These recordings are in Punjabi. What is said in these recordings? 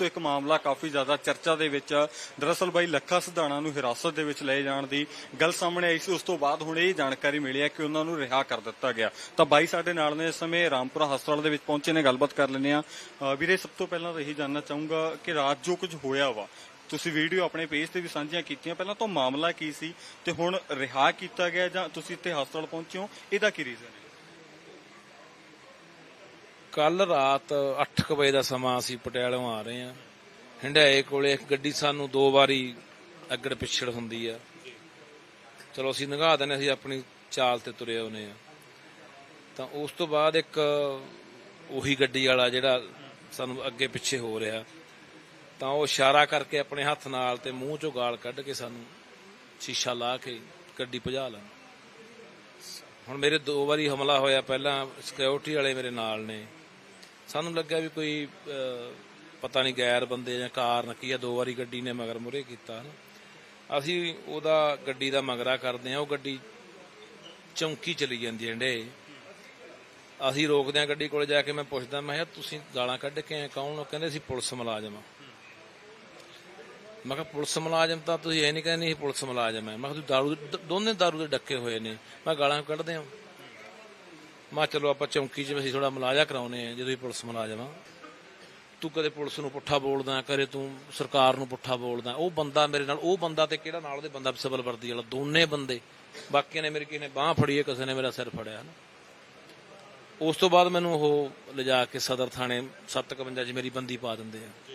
ਤੋਂ ਇੱਕ ਮਾਮਲਾ ਕਾਫੀ ਜ਼ਿਆਦਾ ਚਰਚਾ ਦੇ ਵਿੱਚ ਆ। ਦਰਅਸਲ ਬਾਈ ਲੱਖਾ ਸਿਧਾਣਾ ਨੂੰ ਹਿਰਾਸਤ ਦੇ ਵਿੱਚ ਲਏ ਜਾਣ ਦੀ ਗੱਲ ਸਾਹਮਣੇ ਆਈ ਸੀ। ਉਸ ਤੋਂ ਬਾਅਦ ਹੁਣ ਇਹ ਜਾਣਕਾਰੀ ਮਿਲੀ ਹੈ ਕਿ ਉਹਨਾਂ ਨੂੰ ਰਿਹਾ ਕਰ ਦਿੱਤਾ ਗਿਆ। ਤਾਂ ਬਾਈ ਸਾਡੇ ਨਾਲ ਨੇ ਇਸ ਸਮੇਂ ਰਾਮਪੁਰਾ ਹਸਪਤਾਲ ਦੇ ਵਿੱਚ ਪਹੁੰਚੇ ਨੇ, ਗੱਲਬਾਤ ਕਰ ਲੈਂਦੇ ਆ ਵੀਰੇ, ਸਭ ਤੋਂ ਪਹਿਲਾਂ ਤਾਂ ਇਹੀ ਜਾਣਨਾ ਚਾਹੂੰਗਾ ਕਿ ਰਾਤ ਜੋ ਕੁਝ ਹੋਇਆ ਵਾ, ਤੁਸੀਂ ਵੀਡੀਓ ਆਪਣੇ ਪੇਜ ਤੇ ਵੀ ਸਾਂਝੀਆਂ ਕੀਤੀਆਂ। ਪਹਿਲਾਂ ਤਾਂ ਮਾਮਲਾ ਕੀ ਸੀ ਤੇ ਹੁਣ ਰਿਹਾ ਕੀਤਾ ਗਿਆ ਜਾਂ ਤੁਸੀਂ ਇੱਥੇ ਹਸਪਤਾਲ ਪਹੁੰਚੇ ਹੋ, ਇਹਦਾ ਕੀ ਰੀਜ਼ਨ ਹੈ? ਕੱਲ ਰਾਤ 8 ਵਜੇ ਦਾ ਸਮਾਂ ਅਸੀਂ ਪਟਿਆਲੋਂ ਆ ਰਹੇ ਹਾਂ। ਹੰਡਾਏ ਕੋਲੇ ਇੱਕ ਗੱਡੀ ਸਾਨੂੰ ਦੋ ਵਾਰੀ ਅੱਗੜ ਪਿਛੜ ਹੁੰਦੀ ਆ। ਚਲੋ ਅਸੀਂ ਨਗਾ ਦਿੰਦੇ ਅਸੀਂ ਆਪਣੀ ਚਾਲ ਤੇ ਤੁਰੇ ਆਉਨੇ ਆ ਤਾਂ ਉਸ ਤੋਂ ਬਾਅਦ ਇੱਕ ਉਹੀ ਗੱਡੀ ਵਾਲਾ ਜਿਹੜਾ ਸਾਨੂੰ ਅੱਗੇ ਪਿੱਛੇ ਹੋ ਰਿਹਾ। ਤਾਂ ਉਹ ਇਸ਼ਾਰਾ ਕਰਕੇ ਆਪਣੇ ਹੱਥ ਨਾਲ ਤੇ ਮੂੰਹ ਚੋਂ ਗਾਲ ਕੱਢ ਕੇ ਸਾਨੂੰ ਸ਼ੀਸ਼ਾ ਲਾ ਕੇ ਗੱਡੀ ਭਜਾ ਲੈਣ ਹੁਣ ਮੇਰੇ ਦੋ ਵਾਰੀ ਹਮਲਾ ਹੋਇਆ, ਪਹਿਲਾਂ ਸਿਕਿਉਰਿਟੀ ਵਾਲੇ ਮੇਰੇ ਨਾਲ ਨੇ। ਸਾਨੂੰ ਲੱਗਿਆ ਵੀ ਕੋਈ ਪਤਾ ਨਹੀਂ ਗੈਰ ਬੰਦੇ ਜਾਂ ਕਾਰਨ ਕੀ ਆ, ਦੋ ਵਾਰੀ ਗੱਡੀ ਨੇ ਮਗਰ ਮੁਰੇ ਕੀਤਾ ਨਾ ਅਸੀਂ ਉਹਦਾ ਗੱਡੀ ਦਾ ਮਗਰਾ ਕਰਦੇ ਆ ਉਹ ਗੱਡੀ ਚੌਂਕੀ ਚਲੀ ਜਾਂਦੀ ਹੈ ਢੇ ਅਸੀਂ ਰੋਕਦੇ ਆ ਗੱਡੀ ਕੋਲ ਜਾ ਕੇ ਮੈਂ ਪੁੱਛਦਾ, ਮੈਂ ਕਿਹਾ, ਤੁਸੀਂ ਗਾਲਾਂ ਕੱਢ ਕੇ ਆਏ, ਕੌਣ ਉਹ ਕਹਿੰਦੇ, ਅਸੀਂ ਪੁਲਿਸ ਮੁਲਾਜ਼ਮ ਆ ਮੈਂ ਕਿਹਾ, ਪੁਲਿਸ ਮੁਲਾਜ਼ਮ ਤਾਂ ਤੁਸੀਂ ਇਹ ਨਹੀਂ ਕਹਿੰਦੇ ਨਹੀਂ ਪੁਲਿਸ ਮੁਲਾਜ਼ਮ ਹੈ। ਮੈਂ ਕਿਹਾ, ਤੁਸੀਂ ਦਾਰੂ ਦੋਨੇ ਦਾਰੂ ਦੇ ਡੱਕੇ ਹੋਏ ਨੇ। ਮੈਂ ਗਾਲਾਂ ਕੱਢਦੇ ਆ ਮੈਂ ਚਲੋ ਆਪਾਂ ਚੌਂਕੀ 'ਚ ਅਸੀਂ ਥੋੜਾ ਮੁਲਾਜ਼ਾ ਕਰਾਉਨੇ ਆ ਜਦੋਂ ਹੀ ਪੁਲਿਸ ਮੁਲਾਜ਼ਮ ਤੂੰ ਕਦੇ ਪੁਲਿਸ ਨੂੰ ਪੁੱਠਾ ਬੋਲਦਾ ਕਰੇ ਤੂੰ ਸਰਕਾਰ ਨੂੰ ਪੁੱਠਾ ਬੋਲਦਾ। ਉਹ ਬੰਦਾ ਮੇਰੇ ਨਾਲ ਉਹ ਬੰਦਾ ਤੇ ਕਿਹੜਾ ਨਾਲ ਉਹਦੇ ਬੰਦਾ ਸਿਵਲ ਵਰਦੀ ਵਾਲਾ ਦੋਨੇ ਬੰਦੇ। ਬਾਕੀਆਂ ਨੇ ਮੇਰੇ ਕਿਸੇ ਨੇ ਬਾਹ ਫੜੀ ਹੈ ਕਿਸੇ ਨੇ ਮੇਰਾ ਸਿਰ ਫੜਿਆ ਨਾ। ਉਸ ਤੋਂ ਬਾਅਦ ਮੈਨੂੰ ਉਹ ਲਿਜਾ ਕੇ ਸਦਰ ਥਾਣੇ 751 'ਚ ਮੇਰੀ ਬੰਦੀ ਪਾ ਦਿੰਦੇ ਆ।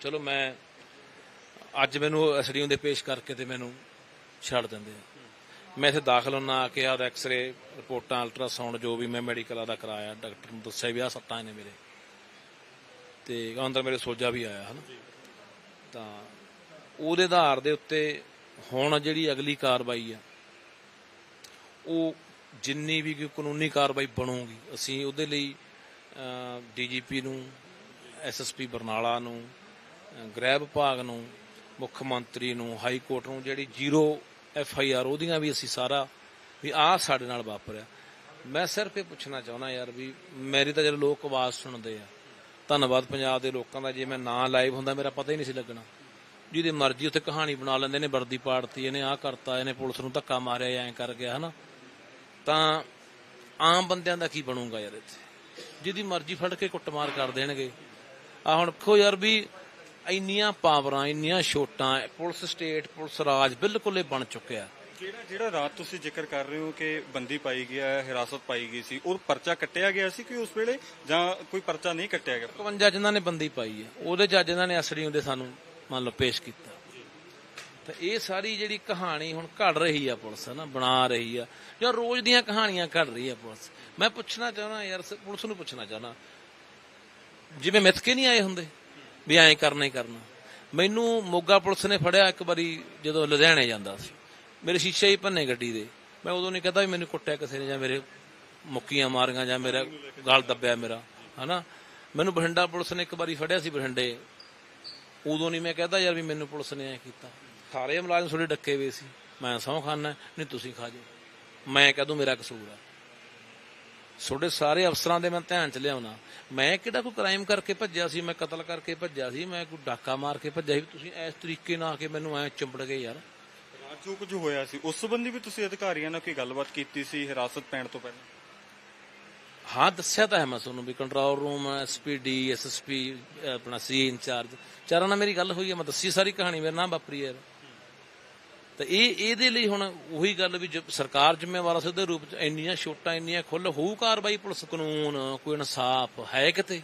ਚਲੋ ਮੈਂ ਅੱਜ ਮੈਨੂੰ ਐਸਡੀਓ ਦੇ ਪੇਸ਼ ਕਰਕੇ ਤੇ ਮੈਨੂੰ ਛੱਡ ਦਿੰਦੇ ਆ। ਮੈਂ ਇੱਥੇ ਦਾਖਲ ਹੋਣਾ ਆ ਕੇ ਆਦ ਐਕਸ-ਰੇ ਰਿਪੋਰਟਾਂ ਅਲਟਰਾਸਾਊਂਡ ਜੋ ਵੀ ਮੈਂ ਮੈਡੀਕਲ ਦਾ ਕਰਾਇਆ ਡਾਕਟਰ ਨੂੰ ਦੱਸਿਆ ਵੀ ਆ ਸੱਟਾਂ ਨੇ ਮੇਰੇ। ਤੇ ਅੰਦਰ ਮੇਰੇ ਸੋਜਾ ਵੀ ਆਇਆ ਹਨ? ਤਾਂ ਉਹਦੇ ਆਧਾਰ ਦੇ ਉੱਤੇ ਹੁਣ ਜਿਹੜੀ ਅਗਲੀ ਕਾਰਵਾਈ ਆ ਉਹ ਜਿੰਨੀ ਵੀ ਕੋਈ ਕਾਨੂੰਨੀ ਕਾਰਵਾਈ ਬਣੂਗੀ ਅਸੀਂ ਉਹਦੇ ਲਈ ਡੀਜੀਪੀ ਨੂੰ ਐਸਐਸਪੀ ਬਰਨਾਲਾ ਨੂੰ ਗ੍ਰਹਿ ਵਿਭਾਗ ਨੂੰ ਮੁੱਖ ਮੰਤਰੀ ਨੂੰ ਹਾਈ ਕੋਰਟ ਨੂੰ ਜਿਹੜੀ ਜ਼ੀਰੋ ਐਫ ਆਈ ਆਰ ਉਹਦੀਆਂ ਵੀ ਅਸੀਂ ਸਾਰਾ ਵੀ ਆਹ ਸਾਡੇ ਨਾਲ ਵਾਪਰਿਆ। ਮੈਂ ਸਿਰਫ ਇਹ ਪੁੱਛਣਾ ਚਾਹੁੰਦਾ ਯਾਰ ਵੀ ਮੇਰੀ ਤਾਂ ਜਦੋਂ ਲੋਕ ਆਵਾਜ਼ ਸੁਣਦੇ ਆ, ਧੰਨਵਾਦ ਪੰਜਾਬ ਦੇ ਲੋਕਾਂ ਦਾ, ਜੇ ਮੈਂ ਨਾ ਲਾਈਵ ਹੁੰਦਾ ਮੇਰਾ ਪਤਾ ਹੀ ਨਹੀਂ ਸੀ ਲੱਗਣਾ। ਜਿਹਦੀ ਮਰਜ਼ੀ ਉੱਥੇ ਕਹਾਣੀ ਬਣਾ ਲੈਂਦੇ ਨੇ, ਵਰਦੀ ਪਾੜਤੀ, ਇਹਨੇ ਆਹ ਕਰਤਾ, ਇਹਨੇ ਪੁਲਿਸ ਨੂੰ ਧੱਕਾ ਮਾਰਿਆ ਐਂ ਕਰ ਗਿਆ, ਹਨਾ? ਤਾਂ ਆਮ ਬੰਦਿਆਂ ਦਾ ਕੀ ਬਣੂਗਾ ਯਾਰ ਇੱਥੇ? ਜਿਹਦੀ ਮਰਜ਼ੀ ਫੜ ਕੇ ਕੁੱਟਮਾਰ ਕਰ ਦੇਣਗੇ। ਆ ਹੁਣ ਦੇਖੋ ਯਾਰ ਵੀ ਇੰਨੀਆਂ ਪਾਵਰਾਂ ਇੰਨੀਆਂ ਛੋਟਾਂ ਪੁਲਿਸ ਸਟੇਟ ਪੁਲਿਸ ਰਾਜ ਬਿਲਕੁਲ ਇਹ ਬਣ ਚੁੱਕਿਆ ਜਿਹੜਾ ਜਿਹੜਾ ਰਾਤ ਤੁਸੀਂ ਜ਼ਿਕਰ ਕਰ ਰਹੇ ਹੋ ਕਿ ਬੰਦੀ ਪਾਈ ਗਿਆ ਹੈ, ਹਿਰਾਸਤ ਪਾਈ ਗਈ ਸੀ ਉਹ ਪਰਚਾ ਕੱਟਿਆ ਗਿਆ ਸੀ ਕਿ ਉਸ ਵੇਲੇ ਜਾਂ ਕੋਈ ਪਰਚਾ ਨਹੀਂ ਕੱਟਿਆ ਗਿਆ? 51 ਜਿਨ੍ਹਾਂ ਨੇ ਬੰਦੀ ਪਾਈ ਹੈ ਉਹਦੇ ਜੱਜ ਇਹਨਾਂ ਨੇ ਅਸੜੀ ਹੁੰਦੇ ਸਾਨੂੰ ਮੰਨ ਲਓ ਪੇਸ਼ ਕੀਤਾ। ਤਾਂ ਇਹ ਸਾਰੀ ਜਿਹੜੀ ਕਹਾਣੀ ਹੁਣ ਘੜ ਰਹੀ ਆ ਪੁਲਿਸ ਨਾ ਬਣਾ ਰਹੀ ਆ ਜਾਂ ਰੋਜ਼ ਦੀਆਂ ਕਹਾਣੀਆਂ ਘੜ ਰਹੀ ਆ ਪੁਲਿਸ। ਮੈਂ ਪੁੱਛਣਾ ਚਾਹਣਾ ਯਾਰ ਪੁਲਿਸ ਨੂੰ ਪੁੱਛਣਾ ਚਾਹਣਾ ਜਿਵੇਂ ਮਿੱਥ ਕੇ ਨਹੀਂ ਆਏ ਹੁੰਦੇ? ਵੀ ਐਂ ਕਰਨਾ ਹੀ ਕਰਨਾ। ਮੈਨੂੰ ਮੋਗਾ ਪੁਲਿਸ ਨੇ ਫੜਿਆ ਇੱਕ ਵਾਰੀ ਜਦੋਂ ਲੁਧਿਆਣੇ ਜਾਂਦਾ ਸੀ। ਮੇਰੇ ਸ਼ੀਸ਼ੇ ਹੀ ਭੰਨੇ ਗੱਡੀ ਦੇ। ਮੈਂ ਉਦੋਂ ਨਹੀਂ ਕਹਦਾ ਵੀ ਮੈਨੂੰ ਕੁੱਟਿਆ ਕਿਸੇ ਨੇ ਜਾਂ ਮੇਰੇ ਮੁੱਕੀਆਂ ਮਾਰੀਆਂ ਜਾਂ ਮੇਰਾ ਗਲ ਦੱਬਿਆ ਮੇਰਾ, ਹਨਾ? ਮੈਨੂੰ ਬਠਿੰਡਾ ਪੁਲਿਸ ਨੇ ਇੱਕ ਵਾਰੀ ਫੜਿਆ ਸੀ ਬਠਿੰਡੇ। ਉਦੋਂ ਨਹੀਂ ਮੈਂ ਕਹਦਾ ਯਾਰ ਵੀ ਮੈਨੂੰ ਪੁਲਿਸ ਨੇ ਐ ਕੀਤਾ। ਸਾਰੇ ਮੁਲਾਜ਼ਮ ਥੋੜੇ ਡੱਕੇ ਹੋਏ ਸੀ। ਮੈਂ ਸਹੁੰ ਖਾਨਾ, ਨਹੀਂ ਤੁਸੀਂ ਖਾ ਜਾਓ। ਮੈਂ ਕਹਦੂ ਮੇਰਾ ਕਸੂਰ ਆ। ਤੁਹਾਡੇ ਸਾਰੇ ਅਫਸਰਾਂ ਦੇ ਮੈਂ ਧਿਆਨ ਚ ਲਿਆਉਣਾ। ਮੈਂ ਕਿਹੜਾ ਕੋਈ ਕ੍ਰਾਈਮ ਕਰਕੇ ਭੱਜਿਆ ਸੀ ਮੈਂ ਕਤਲ ਕਰਕੇ ਭੱਜਿਆ ਸੀ ਮੈਂ ਕੋਈ ਡਾਕਾ ਮਾਰ ਕੇ ਭੱਜਿਆ ਸੀ? ਤੁਸੀਂ ਇਸ ਤਰੀਕੇ ਨਾਲ ਆ ਕੇ ਮੈਨੂੰ ਐ ਚਿੰਬੜ ਗਏ ਯਾਰ। ਰਾਤ ਕੁਝ ਹੋਇਆ ਸੀ? ਉਸ ਸੰਬੰਧੀ ਵੀ ਤੁਸੀਂ ਅਧਿਕਾਰੀਆਂ ਨਾਲ ਕੋਈ ਗੱਲਬਾਤ ਕੀਤੀ ਸੀ ਹਿਰਾਸਤ ਪੈਣ ਤੋਂ ਪਹਿਲਾਂ? ਹਾਂ ਦੱਸਿਆ ਤਾਂ ਹੈ ਮੈਂ ਤੁਹਾਨੂੰ ਵੀ ਕੰਟਰੋਲ ਰੂਮ ਐਸਪੀਡੀ ਐਸਐਸਪੀ ਆਪਣਾ ਸੀ ਇੰਚਾਰਜ ਚਾਰਾਂ ਨਾਲ ਮੇਰੀ ਗੱਲ ਹੋਈ ਹੈ ਮੈਂ ਦੱਸੀ ਸਾਰੀ ਕਹਾਣੀ ਮੇਰੇ ਨਾਲ ਵਾਪਰੀ ਯਾਰ। ਤਾਂ ਇਹ ਇਹਦੇ ਲਈ ਹੁਣ ਉਹੀ ਗੱਲ ਵੀ ਸਰਕਾਰ ਜ਼ਿੰਮੇਵਾਰ ਸਿੱਧੇ ਰੂਪ ਚ ਇੰਨੀਆਂ ਛੋਟਾਂ ਇੰਨੀਆਂ ਖੁੱਲ ਹੋਊ ਕਾਰਵਾਈ ਪੁਲਿਸ ਕਾਨੂੰਨ ਕੋਈ ਇਨਸਾਫ ਹੈ ਕਿਤੇ?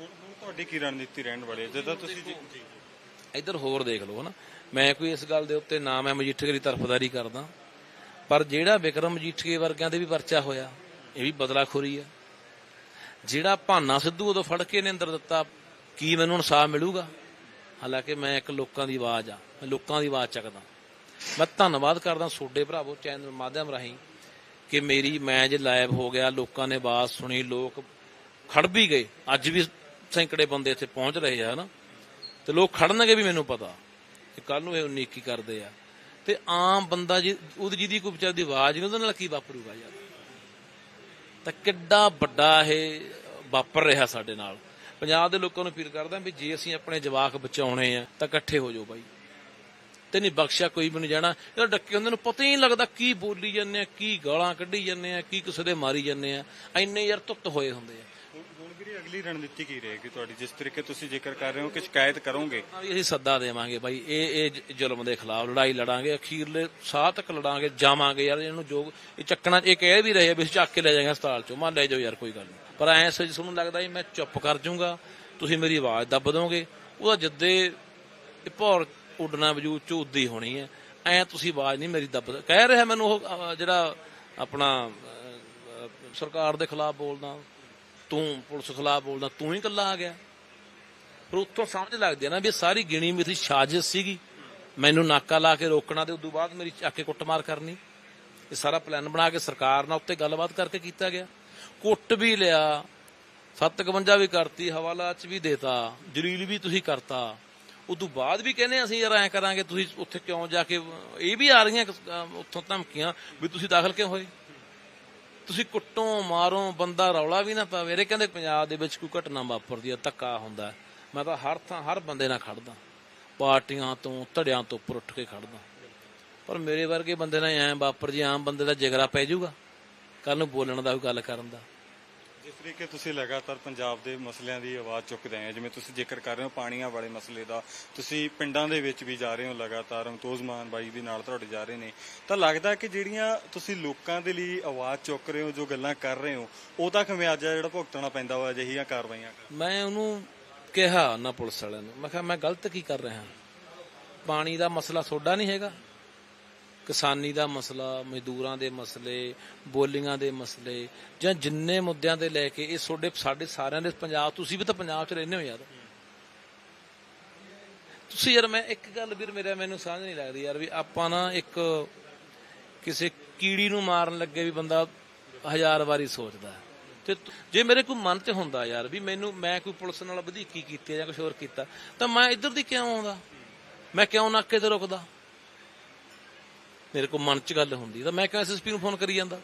ਹੁਣ ਹੁਣ ਤੁਹਾਡੀ ਕੀ ਰਣਨੀਤੀ ਰਹਿਣ ਵਾਲੀ ਹੈ? ਜਦੋਂ ਤੁਸੀਂ ਇੱਧਰ ਹੋਰ ਦੇਖ ਲਓ ਹਨਾ। ਮੈਂ ਕੋਈ ਇਸ ਗੱਲ ਦੇ ਉੱਤੇ ਨਾ ਮੈਂ ਮਜੀਠੀਏ ਦੀ ਤਰਫਦਾਰੀ ਕਰਦਾ। ਪਰ ਜਿਹੜਾ ਵਿਕਰਮ ਮਜੀਠੀਏ ਵਰਗਿਆਂ ਦੇ ਵੀ ਪਰਚਾ ਹੋਇਆ ਇਹ ਵੀ ਬਦਲਾਖੋਰੀ ਆ। ਜਿਹੜਾ ਭਾਨਾ ਸਿੱਧੂ ਉਦੋਂ ਫੜ ਕੇ ਨੇ ਅੰਦਰ ਦਿੱਤਾ ਕੀ ਮੈਨੂੰ ਇਨਸਾਫ ਮਿਲੂਗਾ? ਹਾਲਾਂਕਿ ਮੈਂ ਇੱਕ ਲੋਕਾਂ ਦੀ ਆਵਾਜ਼ ਆ ਮੈਂ ਲੋਕਾਂ ਦੀ ਆਵਾਜ਼ ਚੱਕਦਾ। ਮੈਂ ਧੰਨਵਾਦ ਕਰਦਾ ਤੁਹਾਡੇ ਭਰਾਵੋ ਚੈਨਲ ਮਾਧਿਅਮ ਰਾਹੀਂ ਕਿ ਮੇਰੀ ਮੈਂ ਜੇ ਲਾਈਵ ਹੋ ਗਿਆ, ਲੋਕਾਂ ਨੇ ਆਵਾਜ਼ ਸੁਣੀ, ਲੋਕ ਖੜ ਵੀ ਗਏ। ਅੱਜ ਵੀ ਸੈਂਕੜੇ ਬੰਦੇ ਇੱਥੇ ਪਹੁੰਚ ਰਹੇ ਆ, ਹਨਾ? ਤੇ ਲੋਕ ਖੜਨਗੇ ਵੀ ਮੈਨੂੰ ਪਤਾ ਕਿ ਕੱਲ ਨੂੰ ਇਹ ਉਨੀਕੀ ਕਰਦੇ ਆ। ਤੇ ਆਮ ਬੰਦਾ ਜੀ, ਉਹਦੀ ਜਿਹਦੀ ਕੋਈ ਵਿਚਾਰ ਦੀ ਆਵਾਜ਼ ਨਹੀਂ, ਉਹਦੇ ਨਾਲ ਕੀ ਵਾਪਰੂਗਾ ਯਾਰ? ਤਾਂ ਕਿੱਡਾ ਵੱਡਾ ਇਹ ਵਾਪਰ ਰਿਹਾ ਸਾਡੇ ਨਾਲ। ਪੰਜਾਬ ਦੇ ਲੋਕਾਂ ਨੂੰ ਅਪੀਲ ਕਰਦਾ ਵੀ ਜੇ ਅਸੀਂ ਆਪਣੇ ਜਵਾਕ ਬਚਾਉਣੇ ਆ, ਤਾਂ ਇਕੱਠੇ ਹੋ ਜਾਓ ਬਾਈ। ਤੇ ਨਹੀਂ ਬਖਸ਼ਿਆ ਕੋਈ ਵੀ ਨਹੀਂ ਜਾਣਾ। ਇਹ ਡੱਕੇ ਹੁੰਦੇ ਨੂੰ ਪਤਾ ਹੀ ਨਹੀਂ ਲੱਗਦਾ ਕੀ ਬੋਲੀ ਜਾਂਦੇ ਆ ਕੀ ਗਾਲਾਂ ਕੱਢੀ ਜਾਂਦੇ ਆ ਕੀ ਕਿਸੇ ਦੇ ਮਾਰੀ ਜਾਂਦੇ ਆ। ਇੰਨੇ ਯਾਰ ਤੁੱਤ ਹੋਏ ਹੁੰਦੇ ਆ। ਅਗਲੀ ਰਣਨੀਤੀ ਕੀ ਰਹੇਗੀ ਤੁਹਾਡੀ? ਜਿਸ ਤਰੀਕੇ ਤੁਸੀਂ ਜ਼ਿਕਰ ਕਰ ਰਹੇ ਹੋ ਕਿ ਸ਼ਿਕਾਇਤ ਕਰੋਗੇ। ਅਸੀਂ ਸੱਦਾ ਦੇਵਾਂਗੇ ਬਾਈ। ਇਹ ਇਹ ਜ਼ੁਲਮ ਦੇ ਖਿਲਾਫ ਲੜਾਈ ਲੜਾਂਗੇ ਅਖੀਰਲੇ ਸਾਹ ਤੱਕ ਲੜਾਂਗੇ ਜਾਵਾਂਗੇ। ਯਾਰ ਇਹਨੂੰ ਜੋ ਇਹ ਚੱਕਣਾ ਇਹ ਕਹਿ ਵੀ ਰਹੇ ਵੀ ਚੱਕ ਕੇ ਲੈ ਜਾਵਾਂਗੇ ਹਸਪਤਾਲ ਚੋਂ। ਮੰਨ ਲੈ ਜਾਓ ਯਾਰ ਕੋਈ ਗੱਲ ਨਹੀਂ। ਪਰ ਐਂ ਸੋਚ ਤੁਹਾਨੂੰ ਲੱਗਦਾ ਜੀ ਮੈਂ ਚੁੱਪ ਕਰ ਜਾਊਂਗਾ ਤੁਸੀਂ ਮੇਰੀ ਆਵਾਜ਼ ਦੱਬ ਦੋਗੇ। ਉਹਦਾ ਜਿੱਦੇ ਇਹ ਭੌਰ ਉੱਡਣਾ ਵਜੂਦ ਚ ਉੱਦੀ ਹੋਣੀ ਹੈ। ਐ ਤੁਸੀਂ ਆਵਾਜ਼ ਨਹੀਂ ਮੇਰੀ ਦੱਬ ਕਹਿ ਰਿਹਾ ਮੈਨੂੰ ਉਹ ਜਿਹੜਾ ਆਪਣਾ ਸਰਕਾਰ ਦੇ ਖਿਲਾਫ ਬੋਲਦਾ, ਤੂੰ ਪੁਲਿਸ ਖਿਲਾਫ ਬੋਲਦਾ, ਤੂੰ ਹੀ ਇਕੱਲਾ ਆ ਗਿਆ। ਪਰ ਉੱਥੋਂ ਸਮਝ ਲੱਗਦੀ ਆ ਨਾ ਵੀ ਸਾਰੀ ਗਿਣੀ ਮਿਥੀ ਸਾਜ਼ਿਸ਼ ਸੀਗੀ। ਮੈਨੂੰ ਨਾਕਾ ਲਾ ਕੇ ਰੋਕਣਾ ਤੇ ਉਦੋਂ ਬਾਅਦ ਮੇਰੀ ਚੱਕ ਕੇ ਕੁੱਟਮਾਰ ਕਰਨੀ। ਇਹ ਸਾਰਾ ਪਲਾਨ ਬਣਾ ਕੇ ਸਰਕਾਰ ਨਾਲ ਉੱਤੇ ਗੱਲਬਾਤ ਕਰਕੇ ਕੀਤਾ ਗਿਆ। ਕੁੱਟ ਵੀ ਲਿਆ 751 ਵੀ ਕਰਤੀ ਹਵਾਲਾ ਚ ਵੀ ਦੇਤਾ, ਜਲੀਲ ਵੀ ਤੁਸੀਂ ਕਰਤਾ। ਉਦੋਂ ਬਾਅਦ ਵੀ ਕਹਿੰਦੇ ਅਸੀਂ ਯਾਰ ਐ ਕਰਾਂਗੇ, ਤੁਸੀਂ ਉੱਥੇ ਕਿਉਂ ਜਾ ਕੇ, ਇਹ ਵੀ ਆ ਰਹੀਆਂ ਉੱਥੋਂ ਧਮਕੀਆਂ ਵੀ ਤੁਸੀਂ ਦਾਖਲ ਕਿਉਂ ਹੋਏ? ਤੁਸੀਂ ਕੁੱਟੋ, ਮਾਰੋ, ਬੰਦਾ ਰੌਲਾ ਵੀ ਨਾ ਪਾਵੇ। ਇਹ ਕਹਿੰਦੇ ਪੰਜਾਬ ਦੇ ਵਿੱਚ ਕੋਈ ਘਟਨਾ ਵਾਪਰਦੀ ਆ, ਧੱਕਾ ਹੁੰਦਾ ਮੈਂ ਤਾਂ ਹਰ ਥਾਂ, ਹਰ ਬੰਦੇ ਨਾਲ ਖੜਦਾ। ਪਾਰਟੀਆਂ ਤੋਂ, ਧੜਿਆਂ ਤੋਂ ਉੱਪਰ ਉੱਠ ਕੇ ਖੜਦਾ। ਪਰ ਮੇਰੇ ਵਰਗੇ ਬੰਦੇ ਨਾਲ ਐ ਵਾਪਰ ਜੀ, ਆਮ ਬੰਦੇ ਦਾ ਜਿਗਰਾ ਪੈ ਜਾਊਗਾ। ਕੱਲ ਨੂੰ ਬੋਲਣ ਦਾ ਵੀ ਗੱਲ ਕਰਨ ਦਾ। ਤਰੀਕੇ ਤੁਸੀਂ ਲਗਾਤਾਰ ਪੰਜਾਬ ਦੇ ਮਸਲਿਆਂ ਦੀ ਆਵਾਜ਼ ਚੁੱਕਦੇ ਆਏ ਜਿਵੇਂ ਤੁਸੀਂ ਜ਼ਿਕਰ ਕਰ ਰਹੇ ਹੋ ਪਾਣੀਆਂ ਵਾਲੇ ਮਸਲੇ ਦਾ, ਤੁਸੀਂ ਪਿੰਡਾਂ ਦੇ ਵਿੱਚ ਵੀ ਜਾ ਰਹੇ ਹੋ ਲਗਾਤਾਰ, ਅਮਤੋਜ਼ ਮਾਨ ਬਾਈ ਵੀ ਨਾਲ ਤੁਹਾਡੇ ਜਾ ਰਹੇ ਨੇ। ਤਾਂ ਲੱਗਦਾ ਕਿ ਜਿਹੜੀਆਂ ਤੁਸੀਂ ਲੋਕਾਂ ਦੇ ਲਈ ਆਵਾਜ਼ ਚੁੱਕ ਰਹੇ ਹੋ, ਜੋ ਗੱਲਾਂ ਕਰ ਰਹੇ ਹੋ ਉਹਦਾ ਖਮਿਆਜਾ ਜਿਹੜਾ ਭੁਗਤਣਾ ਪੈਂਦਾ ਵਾ, ਅਜਿਹੀਆਂ ਕਾਰਵਾਈਆਂ ਮੈਂ ਉਹਨੂੰ ਕਿਹਾ ਨਾ ਪੁਲਿਸ ਵਾਲਿਆਂ ਨੂੰ, ਮੈਂ ਕਿਹਾ, ਮੈਂ ਗਲਤ ਕੀ ਕਰ ਰਿਹਾ ਪਾਣੀ ਦਾ ਮਸਲਾ ਤੁਹਾਡਾ ਨਹੀਂ ਹੈਗਾ। ਕਿਸਾਨੀ ਦਾ ਮਸਲਾ, ਮਜ਼ਦੂਰਾਂ ਦੇ ਮਸਲੇ, ਬੋਲੀਆਂ ਦੇ ਮਸਲੇ, ਜਾਂ ਜਿੰਨੇ ਮੁੱਦਿਆਂ ਦੇ ਲੈ ਕੇ ਇਹ ਤੁਹਾਡੇ ਸਾਡੇ ਸਾਰਿਆਂ ਦੇ ਪੰਜਾਬ, ਤੁਸੀਂ ਵੀ ਤਾਂ ਪੰਜਾਬ 'ਚ ਰਹਿੰਦੇ ਹੋ ਯਾਰ। ਤੁਸੀਂ ਯਾਰ, ਮੈਂ ਇੱਕ ਗੱਲ ਵੀਰ, ਮੇਰਾ ਮੈਨੂੰ ਸਮਝ ਨਹੀਂ ਲੱਗਦੀ ਯਾਰ ਵੀ ਆਪਾਂ ਨਾ ਇੱਕ ਕਿਸੇ ਕੀੜੀ ਨੂੰ ਮਾਰਨ ਲੱਗੇ ਵੀ ਬੰਦਾ ਹਜ਼ਾਰ ਵਾਰੀ ਸੋਚਦਾ ਤੇ ਜੇ ਮੇਰੇ ਕੋਈ ਮਨ 'ਚ ਹੁੰਦਾ ਯਾਰ ਵੀ ਮੈਨੂੰ, ਮੈਂ ਕੋਈ ਪੁਲਿਸ ਨਾਲ ਵਧੀਕੀ ਕੀਤੀ ਜਾਂ ਕੁਝ ਹੋਰ ਕੀਤਾ, ਤਾਂ ਮੈਂ ਇੱਧਰ ਦੀ ਕਿਉਂ ਆਉਂਦਾ? ਮੈਂ ਕਿਉਂ ਨਾਕੇ ਤੇ ਰੁਕਦਾ? ਮੇਰੇ ਕੋਲ ਮਨ 'ਚ ਗੱਲ ਹੁੰਦੀ ਤਾਂ ਮੈਂ ਕਿਉਂ ਐਸਐਸਪੀ ਨੂੰ ਫੋਨ ਕਰੀ ਜਾਂਦਾ?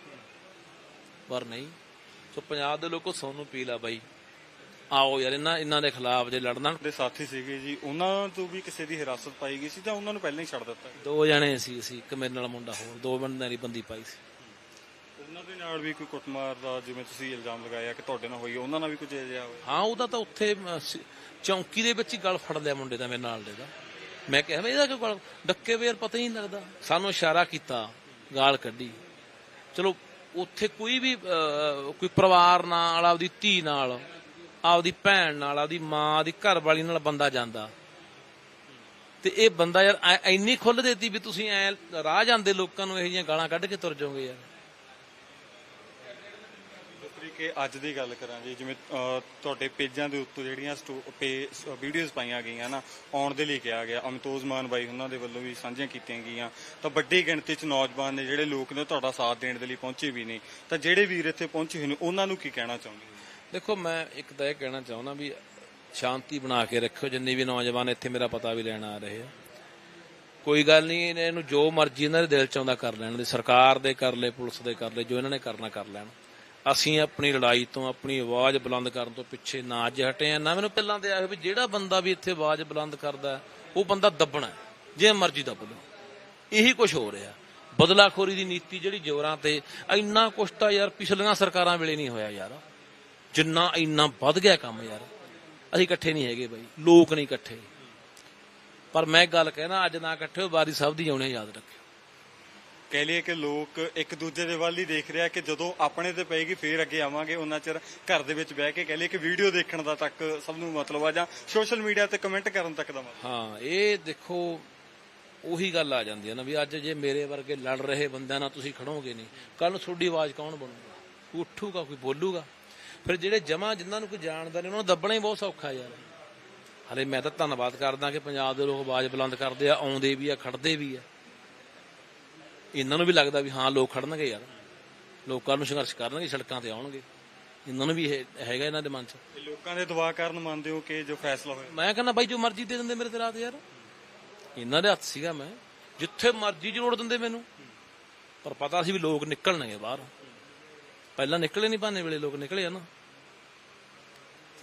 ਪਰ ਨਹੀਂ। ਸੋ ਪੰਜਾਬ ਦੇ ਲੋਕੋ ਸੋਨੂੰ ਪੀਲਾ ਬਾਈ। ਆਓ ਯਾਰ ਇਹਨਾਂ ਇਹਨਾਂ ਦੇ ਖਿਲਾਫ ਜੇ ਲੜਨਾ। ਦੇ ਸਾਥੀ ਸੀਗੇ ਜੀ ਉਹਨਾਂ ਤੋਂ ਵੀ ਕਿਸੇ ਦੀ ਹਿਰਾਸਤ ਪਾਈ ਗਈ ਸੀ ਜਾਂ ਉਹਨਾਂ ਨੂੰ ਪਹਿਲਾਂ ਹੀ ਛੱਡ ਦਿੱਤਾ? ਦੋ ਜਣੇ ਸੀ ਅਸੀਂ ਇੱਕ ਮੇਰੇ ਨਾਲ ਮੁੰਡਾ ਹੋਰ ਦੋ ਬੰਦਿਆਂ ਦੀ ਬੰਦੀ ਪਾਈ ਸੀ। ਉਹਨਾਂ ਦੇ ਨਾਲ ਵੀ ਕੋਈ ਕੁੱਟਮਾਰ ਦਾ ਜਿਵੇਂ ਤੁਸੀਂ ਇਲਜ਼ਾਮ ਲਗਾਇਆ ਕਿ ਤੁਹਾਡੇ ਨਾਲ ਹੋਈ ਉਹਨਾਂ ਨਾਲ ਵੀ ਕੁਝ ਅਜਿਹਾ ਹੋਇਆ? ਹਾਂ ਉਹਦਾ ਤਾਂ ਉੱਥੇ ਚੌਂਕੀ ਦੇ ਵਿੱਚ ਹੀ ਗਲ ਫੜ ਲਿਆ ਮੁੰਡੇ ਦਾ ਮੇਰੇ ਨਾਲ ਦੇ ਦਾ। ਮੈਂ ਕਿਹਾ ਵੀ ਇਹਦਾ ਕਿਉਂ ਗਲ? ਡੱਕੇ ਵੇਰ ਪਤਾ ਹੀ ਨਹੀਂ ਲੱਗਦਾ। ਸਾਨੂੰ ਇਸ਼ਾਰਾ ਕੀਤਾ, ਗਾਲ ਕੱਢੀ। ਚਲੋ, ਉੱਥੇ ਕੋਈ ਵੀ ਕੋਈ ਪਰਿਵਾਰ ਨਾਲ, ਆਪਦੀ ਧੀ ਨਾਲ, ਆਪਦੀ ਭੈਣ ਨਾਲ, ਆਪਦੀ ਮਾਂ ਦੀ ਘਰ ਵਾਲੀ ਨਾਲ ਬੰਦਾ ਜਾਂਦਾ। ਤੇ ਇਹ ਬੰਦਾ ਯਾਰ ਐ- ਇੰਨੀ ਖੁੱਲ ਦੇਤੀ ਵੀ ਤੁਸੀਂ ਐ ਰਾਹ ਜਾਂਦੇ ਲੋਕਾਂ ਨੂੰ ਇਹੋ ਜਿਹੀਆਂ ਗਾਲਾਂ ਕੱਢ ਕੇ ਤੁਰ ਜਾਓਗੇ ਯਾਰ। ਤਰੀਕੇ ਅੱਜ ਦੀ ਗੱਲ ਕਰਾਂ ਜੀ ਜਿਵੇਂ ਅਹ, ਤੁਹਾਡੇ ਪੇਜਾਂ ਦੇ ਉੱਤੇ ਜਿਹੜੀਆਂ ਵੀਡੀਓਜ਼ ਪਾਈਆਂ ਗਈਆਂ ਨਾ ਆਉਣ ਦੇ ਲਈ ਕਿਹਾ ਗਿਆ। ਅਮਤੋਜ਼ ਮਾਨ ਬਾਈ ਉਹਨਾਂ ਦੇ ਵੱਲੋਂ ਵੀ ਸਾਂਝੀਆਂ ਕੀਤੀਆਂ ਗਈਆਂ। ਤਾਂ ਵੱਡੀ ਗਿਣਤੀ 'ਚ ਨੌਜਵਾਨ ਨੇ ਜਿਹੜੇ ਲੋਕ ਨੇ ਤੁਹਾਡਾ ਸਾਥ ਦੇਣ ਦੇ ਲਈ ਪਹੁੰਚੇ ਵੀ ਨੇ। ਤਾਂ ਜਿਹੜੇ ਵੀਰ ਇੱਥੇ ਪਹੁੰਚੇ ਹੋਏ ਨੇ ਉਹਨਾਂ ਨੂੰ ਕੀ ਕਹਿਣਾ ਚਾਹੁੰਦੇ ਹੋ? ਦੇਖੋ ਮੈਂ ਇੱਕ ਤਾਂ ਇਹ ਕਹਿਣਾ ਚਾਹੁੰਦਾ ਵੀ ਸ਼ਾਂਤੀ ਬਣਾ ਕੇ ਰੱਖਿਓ ਜਿੰਨੇ ਵੀ ਨੌਜਵਾਨ ਇੱਥੇ ਮੇਰਾ ਪਤਾ ਵੀ ਲੈਣ ਆ ਰਹੇ ਆ। ਕੋਈ ਗੱਲ ਨਹੀਂ ਇਹਨਾਂ ਨੂੰ ਜੋ ਮਰਜ਼ੀ ਇਹਨਾਂ ਦੇ ਦਿਲ ਚ ਆਉਂਦਾ ਕਰ ਲੈਣ ਦੇ। ਸਰਕਾਰ ਦੇ ਕਰ ਲੈ ਪੁਲਿਸ ਦੇ ਕਰ ਲੈ ਜੋ ਇਹਨਾਂ ਨੇ ਕਰਨਾ ਕਰ ਲੈਣ। ਅਸੀਂ ਆਪਣੀ ਲੜਾਈ ਤੋਂ, ਆਪਣੀ ਆਵਾਜ਼ ਬੁਲੰਦ ਕਰਨ ਤੋਂ ਪਿੱਛੇ ਨਾ ਅੱਜ ਹਟੇ ਆ। ਨਾ ਮੈਨੂੰ ਪਹਿਲਾਂ ਤੇ ਆਇਆ ਵੀ ਜਿਹੜਾ ਬੰਦਾ ਵੀ ਇੱਥੇ ਆਵਾਜ਼ ਬੁਲੰਦ ਕਰਦਾ ਉਹ ਬੰਦਾ ਦੱਬਣਾ ਜੇ ਮਰਜ਼ੀ ਦੱਬ ਲਓ। ਇਹੀ ਕੁਝ ਹੋ ਰਿਹਾ। ਬਦਲਾਖੋਰੀ ਦੀ ਨੀਤੀ ਜਿਹੜੀ ਜ਼ੋਰਾਂ ਤੇ, ਇੰਨਾ ਕੁਛ ਤਾਂ ਯਾਰ ਪਿਛਲੀਆਂ ਸਰਕਾਰਾਂ ਵੇਲੇ ਨਹੀਂ ਹੋਇਆ ਯਾਰ। ਜਿੰਨਾ ਇੰਨਾ ਵੱਧ ਗਿਆ ਕੰਮ ਯਾਰ। ਅਸੀਂ ਇਕੱਠੇ ਨਹੀਂ ਹੈਗੇ ਬਾਈ, ਲੋਕ ਨਹੀਂ ਇਕੱਠੇ। ਪਰ ਮੈਂ ਗੱਲ ਕਹਿਣਾ, ਅੱਜ ਨਾ ਇਕੱਠੇ ਹੋ ਬਾਰੀ ਸਭ ਦੀ ਆਉਣੇ ਯਾਦ ਰੱਖਿਓ। ਕਹਿ ਲਈਏ ਕਿ ਲੋਕ ਇੱਕ ਦੂਜੇ ਦੇ ਵੱਲ ਹੀ ਦੇਖ ਰਿਹਾ ਕਿ ਜਦੋਂ ਆਪਣੇ ਤੇ ਪਏਗੀ, ਫੇਰ ਅੱਗੇ ਆਵਾਂਗੇ। ਉਹਨਾਂ ਚਿਰ ਘਰ ਦੇ ਵਿੱਚ ਬਹਿ ਕੇ ਕਹਿ ਲਈਏ ਕਿ ਵੀਡੀਓ ਦੇਖਣ ਦਾ ਤੱਕ ਸਭ ਨੂੰ ਮਤਲਬ ਆ ਜਾਂ ਸੋਸ਼ਲ ਮੀਡੀਆ ਤੇ ਕਮੈਂਟ ਕਰਨ ਤੱਕ ਦਾ ਮਤਲਬ। ਹਾਂ, ਇਹ ਦੇਖੋ, ਉਹੀ ਗੱਲ ਆ ਜਾਂਦੀ ਹੈ ਨਾ ਵੀ ਅੱਜ ਜੇ ਮੇਰੇ ਵਰਗੇ ਲੜ ਰਹੇ ਬੰਦਿਆਂ ਨਾਲ ਤੁਸੀਂ ਖੜੋਗੇ ਨਹੀਂ ਕੱਲ ਨੂੰ ਤੁਹਾਡੀ ਆਵਾਜ਼ ਕੌਣ ਬਣੂਗਾ ਕੋਈ ਉੱਠੂਗਾ, ਕੋਈ ਬੋਲੂਗਾ? ਫਿਰ ਜਿਹੜੇ ਜਮਾ ਜਿਨ੍ਹਾਂ ਨੂੰ ਕੋਈ ਜਾਣਦਾ ਨਹੀਂ, ਉਹਨਾਂ ਨੂੰ ਦੱਬਣਾ ਹੀ ਬਹੁਤ ਸੌਖਾ ਯਾਰ। ਹਲੇ ਮੈਂ ਤਾਂ ਧੰਨਵਾਦ ਕਰਦਾ ਕਿ ਪੰਜਾਬ ਦੇ ਲੋਕ ਆਵਾਜ਼ ਬੁਲੰਦ ਕਰਦੇ ਆ, ਆਉਂਦੇ ਵੀ ਆ, ਖੜਦੇ ਵੀ ਆ। ਇਹਨਾਂ ਨੂੰ ਵੀ ਲੱਗਦਾ ਵੀ ਹਾਂ ਲੋਕ ਖੜਨਗੇ ਯਾਰ। ਲੋਕਾਂ ਨੂੰ ਸੰਘਰਸ਼ ਕਰਨਗੇ ਸੜਕਾਂ ਤੇ ਆਉਣਗੇ। ਇਹਨਾਂ ਨੂੰ ਵੀ ਇਹ ਹੈਗਾ ਇਹਨਾਂ ਦੇ ਮਨ 'ਚ। ਲੋਕਾਂ ਦੇ ਦੁਆ ਕਾਰਨ ਮੰਨਦੇ ਹੋ ਕਿ ਜੋ ਫੈਸਲਾ ਹੋਇਆ? ਮੈਂ ਕਹਿੰਦਾ ਬਾਈ ਜੋ ਮਰਜ਼ੀ ਦੇ ਦਿੰਦੇ ਮੇਰੇ ਤੇ ਰਾਤ ਯਾਰ। ਇਹਨਾਂ ਦੇ ਹੱਥ ਸੀਗਾ ਮੈਂ। ਜਿੱਥੇ ਮਰਜ਼ੀ ਜੋੜ ਦਿੰਦੇ ਮੈਨੂੰ। ਪਰ ਪਤਾ ਸੀ ਵੀ ਲੋਕ ਨਿਕਲਣਗੇ ਬਾਹਰ। ਪਹਿਲਾਂ ਨਿਕਲੇ ਨਹੀਂ ਭਾਨੇ ਵੇਲੇ ਲੋਕ ਨਿਕਲੇ ਆ ਨਾ।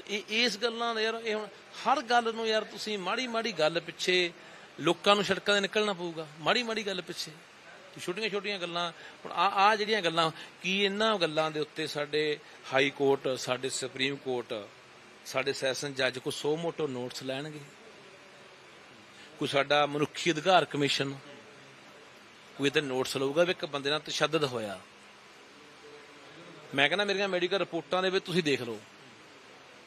ਇਹ ਇਸ ਗੱਲਾਂ ਦਾ ਯਾਰ ਇਹ ਹੁਣ ਹਰ ਗੱਲ ਨੂੰ ਯਾਰ ਤੁਸੀਂ ਮਾੜੀ ਮਾੜੀ ਗੱਲ ਪਿੱਛੇ ਲੋਕਾਂ ਨੂੰ ਸੜਕਾਂ ਤੇ ਨਿਕਲਣਾ ਪਊਗਾ। ਮਾੜੀ ਮਾੜੀ ਗੱਲ ਪਿੱਛੇ। ਛੋਟੀਆਂ ਛੋਟੀਆਂ ਗੱਲਾਂ, ਹੁਣ ਆ ਆ ਜਿਹੜੀਆਂ ਗੱਲਾਂ, ਕੀ ਇਹਨਾਂ ਗੱਲਾਂ ਦੇ ਉੱਤੇ ਸਾਡੇ ਹਾਈ ਕੋਰਟ, ਸਾਡੇ ਸੁਪਰੀਮ ਕੋਰਟ, ਸਾਡੇ ਸੈਸ਼ਨ ਜੱਜ ਕੋ ਸੋ ਮੋਟੋ ਨੋਟਸ ਲੈਣਗੇ? ਕੋਈ ਸਾਡਾ ਮਨੁੱਖੀ ਅਧਿਕਾਰ ਕਮਿਸ਼ਨ? ਕੋਈ ਤੇ ਨੋਟਸ ਲਊਗਾ ਵੀ ਇੱਕ ਬੰਦੇ ਨਾਲ ਤਸ਼ੱਦਦ ਹੋਇਆ? ਮੈਂ ਕਹਿੰਦਾ ਮੇਰੀਆਂ ਮੈਡੀਕਲ ਰਿਪੋਰਟਾਂ ਦੇ ਵਿੱਚ ਤੁਸੀਂ ਦੇਖ ਲਓ।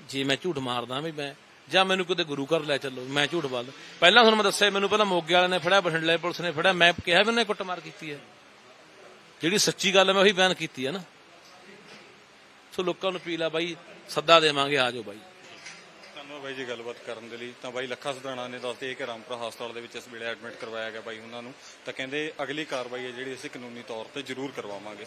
ਜੇ ਮੈਂ ਝੂਠ ਮਾਰਦਾ ਵੀ ਮੈਂ ਜਾਂ ਮੈਨੂੰ ਕਿਤੇ ਗੁਰੂ ਘਰ ਲੈ ਚੱਲੋ, ਮੈਂ ਝੂਠ ਬੋਲ ਪਹਿਲਾਂ ਤੁਹਾਨੂੰ ਮੈਂ ਦੱਸਿਆ, ਮੈਨੂੰ ਪਹਿਲਾਂ ਮੋਗੇ ਵਾਲਿਆਂ ਨੇ ਫੜਿਆ, ਬਠਿੰਡੇ ਪੁਲਿਸ ਨੇ ਫੜਿਆ, ਮੈਂ ਕਿਹਾ ਵੀ ਉਹਨੇ ਕੁੱਟਮਾਰ ਕੀਤੀ ਹੈ। ਜਿਹੜੀ ਸੱਚੀ ਗੱਲ ਮੈਂ ਉਹੀ ਬਿਆਨ ਕੀਤੀ ਹੈ ਨਾ। ਸੋ ਲੋਕਾਂ ਨੂੰ ਅਪੀਲ ਆ, ਬਾਈ, ਸੱਦਾ ਦੇਵਾਂਗੇ, ਆ ਜਾਓ ਬਾਈ। ਧੰਨਵਾਦ ਬਾਈ ਜੀ ਗੱਲਬਾਤ ਕਰਨ ਦੇ ਲਈ। ਤਾਂ ਬਾਈ, ਲੱਖਾ ਸਦਾਣਾ ਨੇ ਦੱਸਦੇ ਕਿ ਰਾਮਪੁਰਾ ਹਸਪਤਾਲ ਦੇ ਵਿੱਚ ਇਸ ਵੇਲੇ ਐਡਮਿਟ ਕਰਵਾਇਆ ਗਿਆ ਬਾਈ ਉਹਨਾਂ ਨੂੰ। ਤਾਂ ਕਹਿੰਦੇ ਅਗਲੀ ਕਾਰਵਾਈ ਹੈ ਜਿਹੜੀ ਅਸੀਂ ਕਾਨੂੰਨੀ ਤੌਰ ਤੇ ਜ਼ਰੂਰ ਕਰਵਾਵਾਂਗੇ।